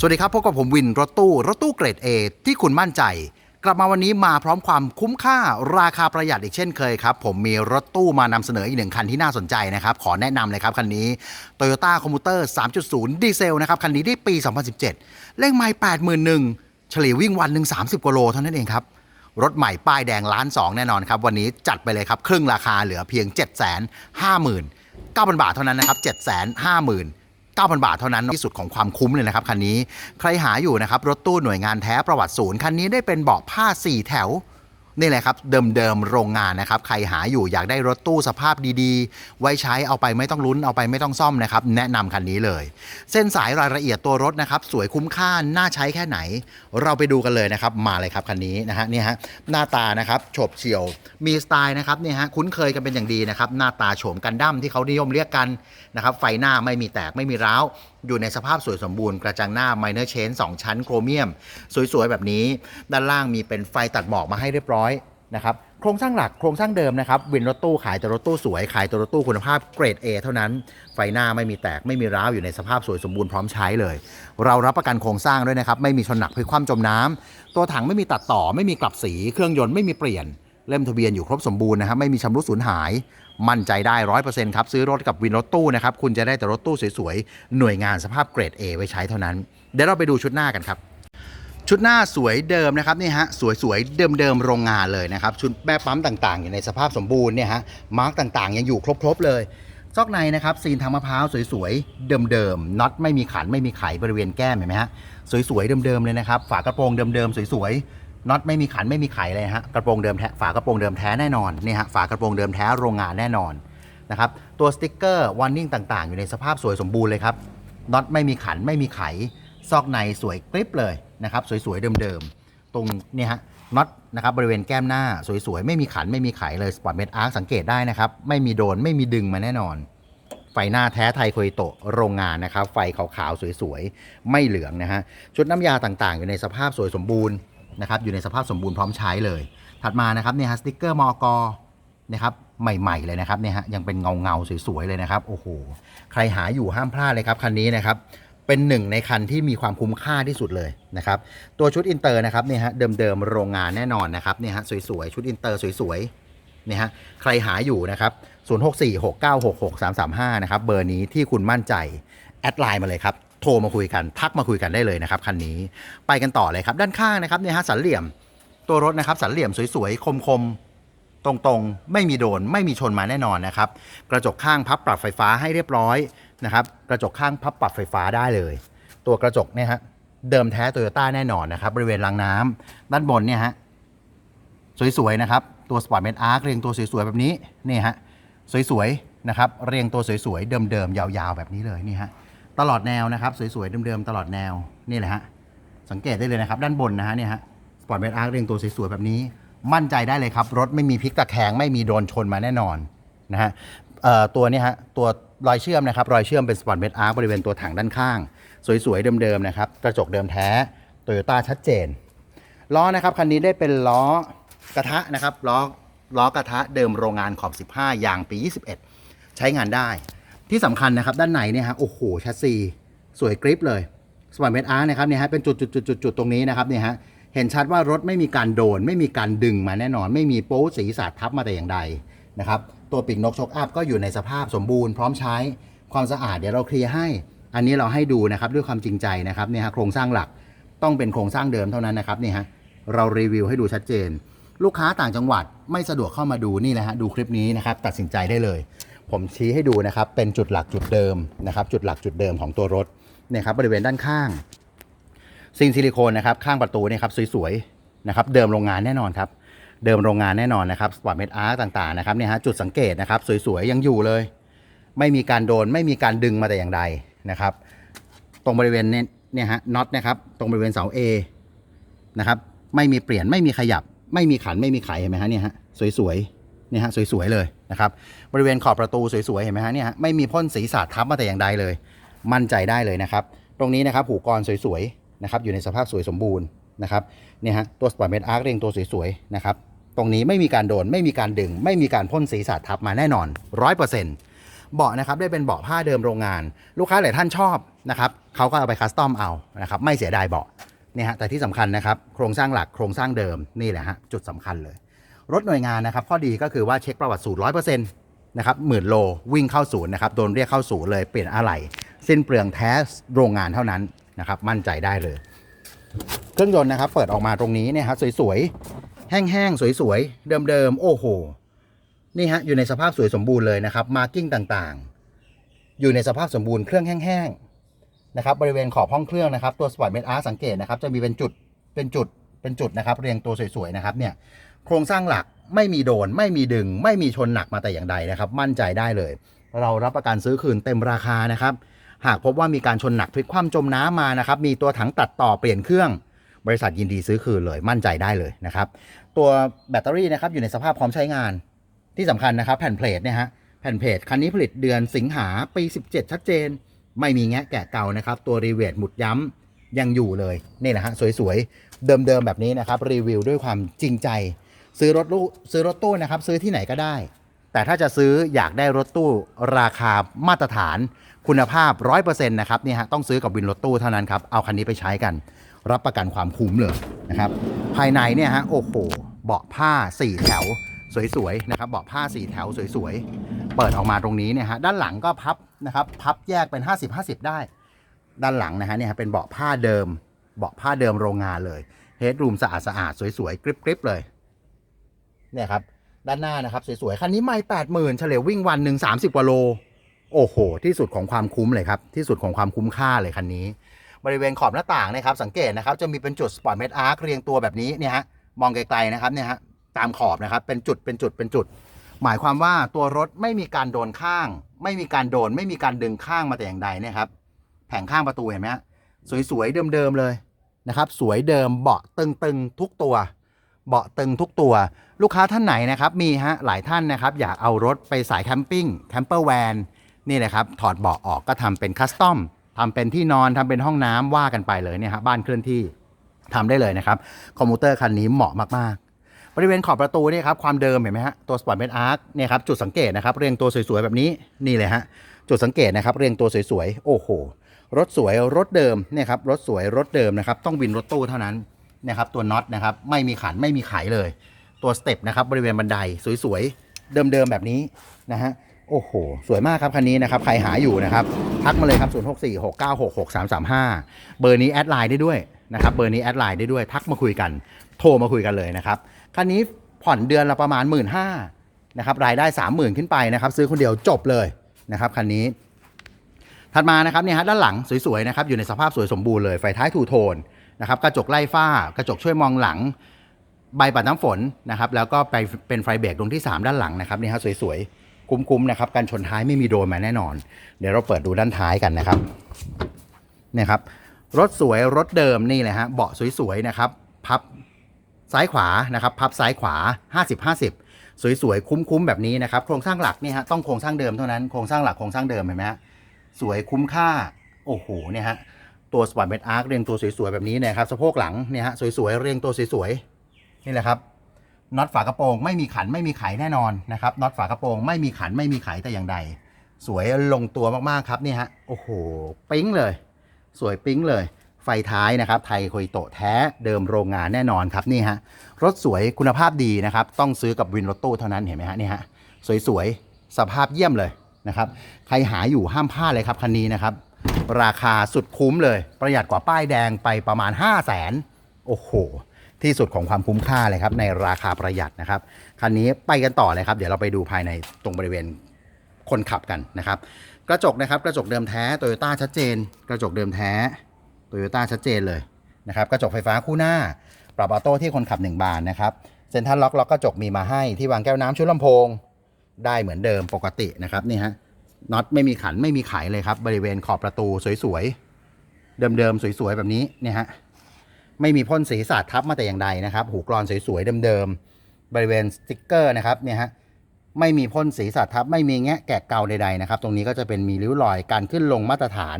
สวัสดีครับพบกับผมวินรถตู้รถตู้เกรด A ที่คุณมั่นใจ กลับมาวันนี้มาพร้อมความคุ้มค่าราคาประหยัดอีกเช่นเคยครับ ผมมีรถตู้มานำเสนออีกหนึ่งคันที่น่าสนใจนะครับ ขอแนะนำเลยครับคันนี้ Toyota Commuter 3.0 ดีเซลนะครับ คันนี้ได้ปี 2017 เลขไมล์81,000เฉลี่ยวิ่งวันหนึ่ง30กว่าโลเท่านั้นเองครับ รถใหม่ป้ายแดงล้านสองแน่นอนครับวันนี้จัดไปเลยครับครึ่งราคาเหลือเพียง 7 5 9 0 0 0 9,000 บาทเท่านั้นนะครับ7 5 0 0 0 9,000 บาทเท่านั้นที่สุดของความคุ้มเลยนะครับคันนี้ ใครหาอยู่นะครับรถตู้หน่วยงานแท้ประวัติศูนย์คันนี้ได้เป็นเบาะผ้า 4 แถว นี่แหละครับเดิมๆโรงงานนะครับใครหาอยู่อยากได้รถตู้สภาพดีๆ ไว้ใช้เอาไปไม่ต้องลุ้นเอาไปไม่ต้องซ่อมนะครับแนะนำคันนี้เลย เส้นสายรายละเอียดตัวรถนะครับสวยคุ้มค่าน่าใช้แค่ไหน เราไปดูกันเลยนะครับมาเลยครับคันนี้นะฮะนี่ฮะหน้าตานะครับโฉบเฉี่ยวมีสไตล์นะครับนี่ฮะคุ้นเคยกันเป็นอย่างดีนะครับหน้าตาโฉมกันดั้มที่เขานิยมเรียกกันนะครับไฟหน้าไม่มีแตกไม่มีร้าวอยู่ในสภาพสวยสมบูรณ์กระจังหน้า Minor Chain 2 ชั้นโครเมียม สวยๆ แบบนี้ ด้านล่างมีเป็นไฟตัดหมอกมาให้เรียบร้อยนะครับโครงสร้างหลักโครงสร้างเดิมนะครับวินรถตู้ขายแต่รถตู้สวยขายแต่รถตู้คุณภาพเกรด A เท่านั้น ไฟหน้าไม่มีแตกไม่มีร้าวอยู่ในสภาพสวยสมบูรณ์พร้อมใช้เลย เรารับประกันโครงสร้างด้วยนะครับไม่มีชนหนักพลิกคว่ำจมน้ำตัวถังไม่มีตัดต่อไม่มีกลับสี เครื่องยนต์ไม่มีเปลี่ยนเล่มทะเบียนอยู่ครบสมบูรณ์นะครับไม่มีชำรุดสูญหาย มั่นใจได้ร้อยเปอร์เซ็นต์ครับ ซื้อรถกับวินรถตู้นะครับ คุณจะได้แต่รถตู้สวยๆ หน่วยงานสภาพเกรด A ไว้ใช้เท่านั้น เดี๋ยวเราไปดูชุดหน้ากันครับชุดหน้าสวยเดิมนะครับนี่ฮะสวยๆเดิมๆโรงงานเลยนะครับชุดแม่ปั๊มต่างๆ อยู่ในสภาพสมบูรณ์เนี่ยฮะมาร์กต่างๆ ยังอยู่ครบๆเลย ซอกในนะครับซีนทางมะพร้าวสวยๆเดิมๆน็อตไม่มีขันไม่มีไขบริเวณแก้มเห็นไหมฮะสวยๆเดิมๆเลยนะครับฝากระโปรงเดิมๆสวยๆ น็อตไม่มีขันไม่มีไขเลยฮะกระโปรงเดิมแท้ฝากระโปรงเดิมแท้แน่นอนนี่ฮะฝากระโปรงเดิมแท้โรงงานแน่นอนนะครับตัวสติ๊กเกอร์วอร์นิ่งต่างๆ อยู่ในสภาพสวยสมบูรณ์เลยครับน็อตไม่มีขันไม่มีไข ซอกในสวยกริบเลยนะครับสวยๆเดิมๆตรงนี่ฮะน็อตนะครับบริเวณแก้มหน้าสวยๆไม่มีขันไม่มีไขเลยสปอร์ตเมดอาร์สังเกตได้นะครับไม่มีโดนไม่มีดึงมาแน่นอน ไฟหน้าแท้ไทยโคยโตโรงงานนะครับไฟขาวๆสวยๆไม่เหลืองนะฮะชุดน้ำยาต่างๆ อยู่ในสภาพสวยสมบูรณ์ นะครับอยู่ในสภาพสมบูรณ์พร้อมใช้เลย ถัดมานะครับเนี่ยฮะสติกเกอร์มอกนะครับใหม่ ๆ เลยนะครับเนี่ยฮะยังเป็นเงาๆสวย ๆ เลยนะครับ โอ้โห ใครหาอยู่ห้ามพลาดเลยครับคันนี้นะครับเป็นหนึ่งในคันที่มีความคุ้มค่าที่สุดเลยนะครับตัวชุดอินเตอร์นะครับเนี่ยฮะเดิมๆโรงงานแน่นอนนะครับเนี่ยฮะสวยๆชุดอินเตอร์สวยๆเนี่ยฮะใครหาอยู่นะครับ0646966335นะครับเบอร์นี้ที่คุณมั่นใจแอดไลน์มาเลยครับ โทรมาคุยกัน ทักมาคุยกันได้เลยนะครับคันนี้ไปกันต่อเลยครับ ด้านข้างนะครับเนี่ยฮะสันเหลี่ยมตัวรถนะครับสันเหลี่ยมสวยๆคมๆ ตรงๆ ไม่มีโดน ไม่มีชนมาแน่นอนนะครับ กระจกข้างพับปรับไฟฟ้าให้เรียบร้อยนะครับ กระจกข้างพับปรับไฟฟ้าได้เลย ตัวกระจกเนี่ยฮะเดิมแท้โตโยต้าแน่นอนนะครับ บริเวณรางน้ำด้านบนเนี่ยฮะสวยๆนะครับ ตัวสปอร์ตเมดอาร์คเรียงตัวสวยๆแบบนี้นี่ฮะสวยๆนะครับ เรียงตัวสวยๆเดิมๆยาวๆแบบนี้เลยนี่ฮะ ตลอดแนวนะครับ สวยๆเดิมๆตลอดแนวนี่แหละฮะสังเกตได้เลยนะครับ ด้านบนนะฮะเนี่ยฮะสปอร์ตเมดอาร์เรียงตัวสวยๆแบบนี้ มั่นใจได้เลยครับ รถไม่มีพลิกตะแคงไม่มีโดนชนมาแน่นอนนะฮะตัวนี้ฮะตัวรอยเชื่อมนะครับ รอยเชื่อมเป็นสปอร์ตเมดอาร์บริเวณตัวถังด้านข้าง สวยๆเดิมๆนะครับกระจกเดิมแท้โตโยต้าชัดเจนล้อนะครับคันนี้ได้เป็นล้อกระทะนะครับล้อล้อกระทะเดิมโรงงานขอบ 15 ยางปี 21 ใช้งานได้ ที่สำคัญนะครับด้านในเนี่ยฮะโอ้โหชัดซีสวยกริปเลยสปอร์ตเมดอาร์นะครับเนี่ยฮะเป็นจุดจุดจุดจุดจุดตรงนี้นะครับเนี่ยฮะเห็นชัดว่ารถไม่มีการโดน ไม่มีการดึงมาแน่นอน ไม่มีโป๊สีสาดทับมาแต่อย่างใดนะครับตัวปีกนกชกอัพก็อยู่ในสภาพสมบูรณ์พร้อมใช้ความสะอาดเดี๋ยวเราเคลียร์ให้ อันนี้เราให้ดูนะครับด้วยความจริงใจนะครับเนี่ยฮะโครงสร้างหลักต้องเป็นโครงสร้างเดิมเท่านั้นนะครับนี่ฮะเรารีวิวให้ดูชัดเจน ลูกค้าต่างจังหวัดไม่สะดวกเข้ามาดูนี่แหละฮะดูคลิปนี้นะครับตัดสินใจได้เลย ผมชี้ให้ดูนะครับ เป็นจุดหลักจุดเดิมนะครับ จุดหลักจุดเดิมของตัวรถเนี่ยครับบริเวณด้านข้างซิงซิลิโคนนะครับ ข้างประตูเนี่ยครับสวยๆนะครับ เดิมโรงงานแน่นอนครับ เดิมโรงงานแน่นอนนะครับสปอร์ตเมดอาร์ต่างๆนะครับเนี่ยฮะจุดสังเกตนะครับ สวยๆยังอยู่เลย ไม่มีการโดนไม่มีการดึงมาแต่อย่างใดนะครับ ตรงบริเวณเนี่ยเนี่ยฮะน็อตนะครับ ตรงบริเวณเสา A นะครับ ไม่มีเปลี่ยนไม่มีขยับ ไม่มีขันไม่มีไขเห็นไหมฮะเนี่ยฮะสวยๆ นี่ฮะสวยๆเลยนะครับบริเวณขอบประตูสวยๆเห็นไหมฮะเนี่ยฮะไม่มีพ่นสีสาดทับมาแต่อย่างใดเลย มั่นใจได้เลยนะครับ ตรงนี้นะครับหูกรสวยๆนะครับอยู่ในสภาพสวยสมบูรณ์นะครับเนี่ยฮะตัวสปอร์ตเมดอาร์เรียงตัวสวยๆนะครับตรงนี้ไม่มีการโดนไม่มีการดึง ไม่มีการพ่นสีสาดทับมาแน่นอนร้อยเปอร์เซ็นต์เบาะนะครับได้เป็นเบาะผ้าเดิมโรงงาน ลูกค้าหลายท่านชอบนะครับเขาก็เอาไปคัสตอมเอานะครับไม่เสียดายเบาะเนี่ยฮะแต่ที่สำคัญนะครับโครงสร้างหลักโครงสร้างเดิมนี่แหละฮะจุดสำคัญเลย รถหน่วยงานนะครับ ข้อดีก็คือว่าเช็คประวัติศูนย์ร้อยเปอร์เซ็นต์นะครับหมื่นโลวิ่งเข้าศูนย์นะครับโดนเรียกเข้าศูนย์เลยเปลี่ยนอะไหล่สิ้นเปลืองแท้โรงงานเท่านั้นนะครับมั่นใจได้เลย เครื่องยนต์นะครับเปิดออกมาตรงนี้เนี่ยฮะสวยๆ แห้งๆ สวยๆ เดิมๆ โอ้โห นี่ฮะอยู่ในสภาพสวยสมบูรณ์เลยนะครับมาร์กิ้งต่างๆ อยู่ในสภาพสมบูรณ์เครื่องแห้งๆนะครับบริเวณขอบห้องเครื่องนะครับตัวสปอร์ตเมทอาร์สังเกตนะครับจะมีเป็นจุดเป็นจุดเป็นจุดนะครับเรียงตัวสวยๆนะครับเนี่ย โครงสร้างหลักไม่มีโดน ไม่มีดึง ไม่มีชนหนักมาแต่อย่างใดนะครับ มั่นใจได้เลย เรารับประกันซื้อคืนเต็มราคานะครับ หากพบว่ามีการชนหนักพลิกคว่ำจมน้ำมานะครับ มีตัวถังตัดต่อเปลี่ยนเครื่อง บริษัทยินดีซื้อคืนเลยมั่นใจได้เลยนะครับ ตัวแบตเตอรี่นะครับอยู่ในสภาพพร้อมใช้งาน ที่สำคัญนะครับ แผ่นเพลทเนี่ยฮะแผ่นเพลทคันนี้ผลิตเดือนสิงหาปี 17 ชัดเจน ไม่มีแงะแกะเก่านะครับ ตัวรีเวทหมุดย้ำยังอยู่เลยนี่แหละฮะสวยๆเดิมๆแบบนี้นะครับรีวิวด้วยความจริงใจ ซื้อรถลูซื้อรถตู้นะครับ ซื้อที่ไหนก็ได้ แต่ถ้าจะซื้ออยากได้รถตู้ราคามาตรฐานคุณภาพ 100%นะครับนี่ฮะต้องซื้อกับวินรถตู้เท่านั้นครับ เอาคันนี้ไปใช้กัน รับประกันความคุ้มเลยนะครับ ภายในเนี่ยฮะโอ้โหเบาะผ้า 4 แถวสวยๆนะครับเบาะผ้า 4 แถวสวยๆ เปิดออกมาตรงนี้เนี่ยฮะด้านหลังก็พับนะครับพับแยกเป็น 50-50 ได้ ด้านหลังนะฮะเนี่ยฮะเป็นเบาะผ้าเดิมเบาะผ้าเดิมโรงงานเลยเฮดรูมสะอาดสะอาดๆสวยๆกริบๆเลย เนี่ยครับด้านหน้านะครับสวยๆคันนี้ไม่แปดหมื่นเฉลี่ยวิ่งวันหนึ่งสามสิบกว่าโล โอ้โห ที่สุดของความคุ้มเลยครับที่สุดของความคุ้มค่าเลยคันนี้ บริเวณขอบหน้าต่างนะครับสังเกตนะครับจะมีเป็นจุดสปอร์ตเมทอาร์คเรียงตัวแบบนี้เนี่ยฮะมองไกลๆนะครับเนี่ยฮะตามขอบนะครับเป็นจุดเป็นจุดเป็นจุด หมายความว่าตัวรถไม่มีการโดนข้าง ไม่มีการโดน ไม่มีการดึงข้างมาแต่อย่างใดเนะครับแผงข้างประตูเห็นไหมฮะสวยๆเดิมๆเลยนะครับสวยเดิมเบาะตึงๆทุกตัว เบาะตึงทุกตัว ลูกค้าท่านไหนนะครับมีฮะหลายท่านนะครับอยากเอารถไปสายแคมปิ้งแคมเปอร์แวนนี่นะครับถอดเบาะออกก็ทำเป็นคัสตอมทำเป็นที่นอนทำเป็นห้องน้ำว่ากันไปเลยเนี่ยฮะบ้านเคลื่อนที่ทำได้เลยนะครับคอมพิวเตอร์คันนี้เหมาะมากๆ บริเวณขอบประตูเนี่ยครับความเดิมเห็นไหมฮะตัวสปอร์ตเมทอาร์คเนี่ยครับจุดสังเกตนะครับเรียงตัวสวยๆแบบนี้นี่เลยฮะจุดสังเกตนะครับเรียงตัวสวยๆโอ้โหรถสวยรถเดิมเนี่ยครับรถสวยรถเดิมนะครับต้องวินรถตู้เท่านั้น นะครับตัวน็อตนะครับไม่มีขันไม่มีไขเลย ตัวสเต็ปนะครับบริเวณบันไดสวยๆ เดิมๆแบบนี้นะฮะโอ้โห สวยมากครับคันนี้นะครับ ใครหาอยู่นะครับ ทักมาเลยครับ 0 6 4 6 9 6 6 3 3 5 เบอร์นี้แอดไลน์ได้ด้วยนะครับ เบอร์นี้แอดไลน์ได้ด้วย ทักมาคุยกัน โทรมาคุยกันเลยนะครับ คันนี้ผ่อนเดือนละประมาณ 1 5ื่นนะครับ รายได้ 30,000 ขึ้นไปนะครับ ซื้อคนเดียวจบเลยนะครับคันนี้ ถัดมานะครับเนี่ยฮะด้านหลังสวยๆนะครับ อยู่ในสภาพสวยสมบูรณ์เลย ไฟท้ายทูโทน นะครับกระจกไล่ฝ้ากระจกช่วยมองหลัง ใบปัดน้ำฝนนะครับแล้วก็ไปเป็นไฟเบรกตรงที่ 3 ด้านหลังนะครับนี่ฮะสวยๆ คุ้มๆนะครับกันชนท้ายไม่มีโดนมาแน่นอน เดี๋ยวเราเปิดดูด้านท้ายกันนะครับเนี่ยครับรถสวยรถเดิมนี่เลยฮะเบาะสวยๆนะครับพับซ้ายขวานะครับพับซ้ายขวา 50 50 สวยๆ คุ้มๆ แบบนี้นะครับ โครงสร้างหลักนี่ฮะต้องโครงสร้างเดิมเท่านั้น โครงสร้างหลักโครงสร้างเดิมเห็นไหมฮะสวยคุ้มค่า โอ้โหเนี่ยฮะ ตัวสปอร์ตเมทอาร์คเรียงตัวสวยๆแบบนี้นะครับสะโพกหลังเนี่ยฮะสวยๆเรียงตัวสวยๆนี่แหละครับน็อตฝากระโปรงไม่มีขันไม่มีไขแน่นอนนะครับน็อตฝากระโปรงไม่มีขันไม่มีไขแต่อย่างใด สวยลงตัวมากๆครับนี่ฮะโอ้โหปิ๊งเลย สวยปิ๊งเลย ไฟท้ายนะครับ ไทยโคยโตแท้เดิมโรงงานแน่นอนครับนี่ฮะรถสวยคุณภาพดีนะครับ ต้องซื้อกับวินรถตู้เท่านั้นเห็นไหมฮะนี่ฮะสวยๆสภาพเยี่ยมเลยนะครับ ใครหาอยู่ห้ามพลาดเลยครับคันนี้นะครับ ราคาสุดคุ้มเลย ประหยัดกว่าป้ายแดงไปประมาณ 5 0 0แสนโอ้โห ที่สุดของความคุ้มค่าเลยครับ ในราคาประหยัดนะครับ คันนี้ไปกันต่อเลยครับ เดี๋ยวเราไปดูภายในตรงบริเวณคนขับกันนะครับ กระจกนะครับกระจกเดิมแท้โตโยต้าชัดเจน กระจกเดิมแท้โตโยต้าชัดเจนเลยนะครับ กระจกไฟฟ้าคู่หน้า ปรับออโต้ที่คนขับ 1 บานนะครับเซ็นทรัลล็อกล็อกกระจกมีมาให้ที่วางแก้วน้ำชุดลำโพง ได้เหมือนเดิมปกตินะครับนี่ฮะ น็อตไม่มีขันไม่มีไขเลยครับ บริเวณขอบประตูสวยๆ เดิมๆ สวยๆ แบบนี้เนี่ยฮะไม่มีพ่นสีสาดทับมาแต่อย่างใดนะครับ หูกรอนสวยๆ เดิมๆ บริเวณสติกเกอร์นะครับเนี่ยฮะไม่มีพ่นสีสาดทับ ไม่มีแงะแกะเกาใดๆนะครับ ตรงนี้ก็จะเป็นมีริ้วรอยการขึ้นลงมาตรฐาน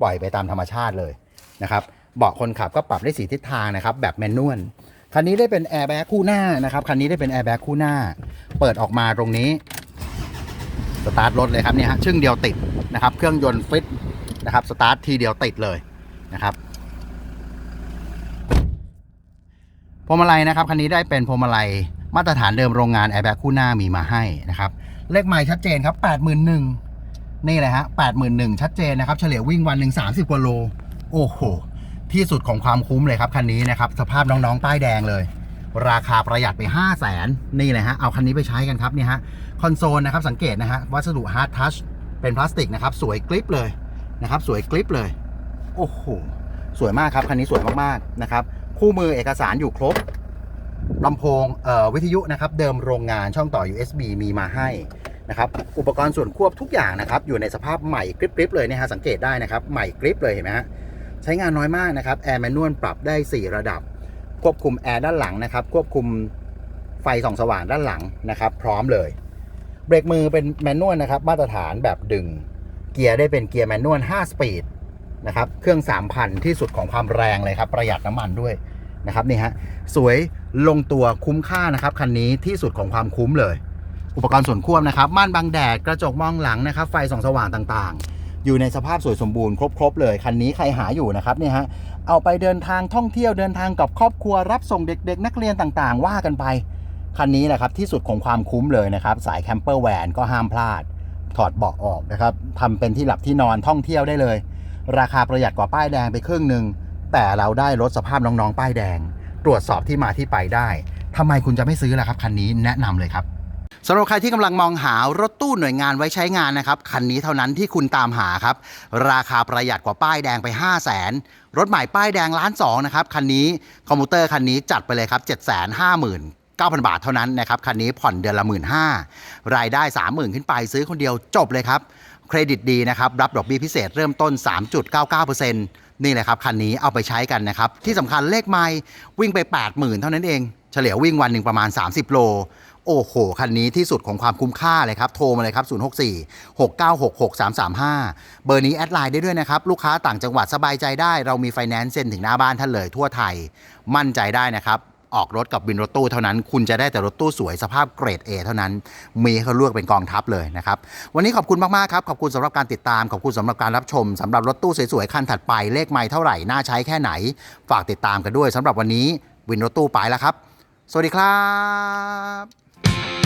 ปล่อยไปตามธรรมชาติเลยนะครับเบาะคนขับก็ปรับได้สีทิศทางนะครับ แบบแมนนวลคันนี้ได้เป็นแอร์แบ็กคู่หน้านะครับคันนี้ได้เป็นแอร์แบ็กคู่หน้า เปิดออกมาตรงนี้ สตาร์ทรถเลยครับเนี่ยฮะชึ่งเดียวติดนะครับ เครื่องยนต์ฟิตนะครับสตาร์ททีเดียวติดเลยนะครับพวงมาลัยนะครับคันนี้ได้เป็นพวงมาลัยมาตรฐานเดิมโรงงานแอร์แบ็กคู่หน้ามีมาให้นะครับเลขไมล์ชัดเจนครับ 81,000นี่เลยฮะ81,000ชัดเจนนะครับ เฉลี่ยวิ่งวันหนึ่ง30กว่าโล โอ้โห ที่สุดของความคุ้มเลยครับคันนี้นะครับ สภาพน้องๆป้ายแดงเลย ราคาประหยัดไป 5 0 0แสนนี่เลยฮะ เอาคันนี้ไปใช้กันครับนี่ฮะ คอนโซลนะครับ สังเกตนะฮะ วัสดุฮาร์ดทัชเป็นพลาสติกนะครับ สวยกริปเลยนะครับ สวยกริปเลย โอ้โห สวยมากครับ คันนี้สวยมากๆนะครับ คู่มือเอกสารอยู่ครบลำโพงเอ่อวิทยุนะครับ เดิมโรงงานช่องต่อ USB มีมาให้นะครับ อุปกรณ์ส่วนควบทุกอย่างนะครับ อยู่ในสภาพใหม่กริบๆเลยนี่ฮะ สังเกตได้นะครับ ใหม่กริบเลยเห็นไหมฮะ ใช้งานน้อยมากนะครับ แอร์แมนนวลปรับได้ 4 ระดับ ควบคุมแอร์ด้านหลังนะครับ ควบคุมไฟส่องสว่างด้านหลังนะครับ พร้อมเลย เบรกมือเป็นแมนนวลนะครับ มาตรฐานแบบดึง เกียร์ได้เป็นเกียร์แมนนวล5สปีดนะครับ เครื่อง 3,000 ที่สุดของความแรงเลยครับ ประหยัดน้ำมันด้วยนะครับนี่ฮะสวยลงตัวคุ้มค่านะครับคันนี้ที่สุดของความคุ้มเลย อุปกรณ์ส่วนควบนะครับม่านบังแดดกระจกมองหลังนะครับ ไฟส่องสว่างต่างๆ อยู่ในสภาพสวยสมบูรณ์ครบๆเลย คันนี้ใครหาอยู่นะครับเนี่ยฮะเอาไปเดินทางท่องเที่ยวเดินทางกับครอบครัวรับส่งเด็กๆ นักเรียนต่างๆ ว่ากันไป คันนี้แหละครับที่สุดของความคุ้มเลยนะครับ สายแคมเปอร์แวนก็ห้ามพลาด ถอดเบาะออกนะครับทำเป็นที่หลับที่นอนท่องเที่ยวได้เลย ราคาประหยัดกว่าป้ายแดงไปครึ่งหนึ่งแต่เราได้รถสภาพน้องๆป้ายแดง ตรวจสอบที่มาที่ไปได้ทำไมคุณจะไม่ซื้อล่ะครับคันนี้แนะนำเลยครับ สำหรับใครที่กำลังมองหารถตู้หน่วยงานไว้ใช้งานนะครับ คันนี้เท่านั้นที่คุณตามหาครับ ราคาประหยัดกว่าป้ายแดงไป 5 0 0 0 0นรถใหม่ป้ายแดงล้านสองนะครับ คันนี้คอมพิวเตอร์คันนี้จัดไปเลยครับ 7 5 0 0 0 0 9,000 บาทเท่านั้นนะครับ คันนี้ผ่อนเดือนละ 1 5ื่นรายได้ 30,000 ขึ้นไปซื้อคนเดียวจบเลยครับ เครดิตดีนะครับ รับดอกเบี้ยพิเศษเริ่มต้น 3.99%นี่แหละครับ คันนี้เอาไปใช้กันนะครับ ที่สำคัญเลขไมล์วิ่งไป 80,000 เท่านั้นเอง เฉลี่ยวิ่งวันหนึ่งประมาณ 30 โล โอ้โห คันนี้ที่สุดของความคุ้มค่าเลยครับ โทรมาเลยครับ 064 696 6335 เบอร์นี้แอดไลน์ได้ด้วยนะครับ ลูกค้าต่างจังหวัดสบายใจได้ เรามีไฟแนนซ์เซ็นถึงหน้าบ้านท่านเลยทั่วไทย มั่นใจได้นะครับ ออกรถกับวินรถตู้เท่านั้น คุณจะได้แต่รถตู้สวยสภาพเกรด A เท่านั้น มีให้เขาเลือกเป็นกองทัพเลยนะครับ วันนี้ขอบคุณมาก ๆ ครับ ขอบคุณสำหรับการติดตาม ขอบคุณสำหรับการรับชมสำหรับรถตู้สวย ๆ คันถัดไปเลขไม่เท่าไหร่น่าใช้แค่ไหน ฝากติดตามกันด้วยสำหรับวันนี้วินรถตู้ไปแล้วครับ สวัสดีครับ Thank you.